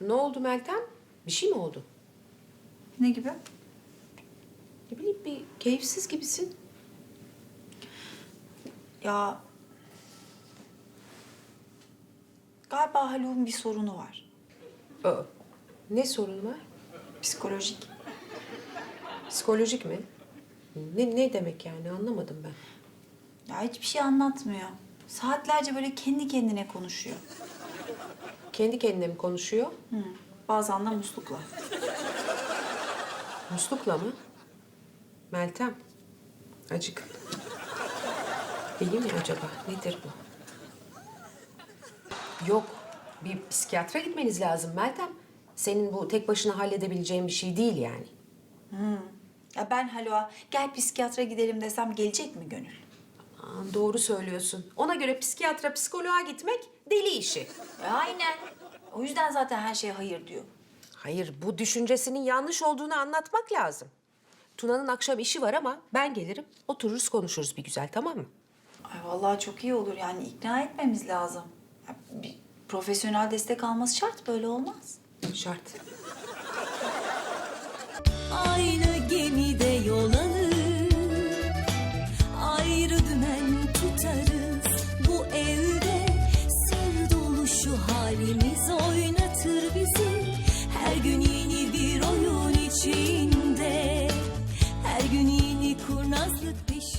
Ne oldu Meltem? Bir şey mi oldu? Ne gibi? Ne bileyim bir keyifsiz gibisin. Ya galiba Haluk'un bir sorunu var. Aa, ne sorun var? Psikolojik. Psikolojik mi? Ne, ne demek yani anlamadım ben. Ya hiçbir şey anlatmıyor. Saatlerce böyle kendi kendine konuşuyor. Kendi kendine mi konuşuyor? Hı. Bazen de muslukla. Muslukla mı? Meltem. Acık. Deli mi acaba? Nedir bu? Yok. Bir psikiyatra gitmeniz lazım Meltem. Senin bu tek başına halledebileceğin bir şey değil yani. Ya ben Haluk'a gel psikiyatra gidelim desem gelecek mi Gönül? Aa, doğru söylüyorsun. Ona göre psikiyatra, psikoloğa gitmek deli işi. E, aynen. O yüzden zaten her şeye hayır diyor. Hayır, bu düşüncesinin yanlış olduğunu anlatmak lazım. Tuna'nın akşam işi var ama ben gelirim, otururuz konuşuruz bir güzel tamam mı? Ay vallahi çok iyi olur yani ikna etmemiz lazım. Ya, bir profesyonel destek alması şart böyle olmaz. Şart. Aynı gemide yol alır Ayrı dümen tutarız Bu evde Gün yeni kurnazlık peşinde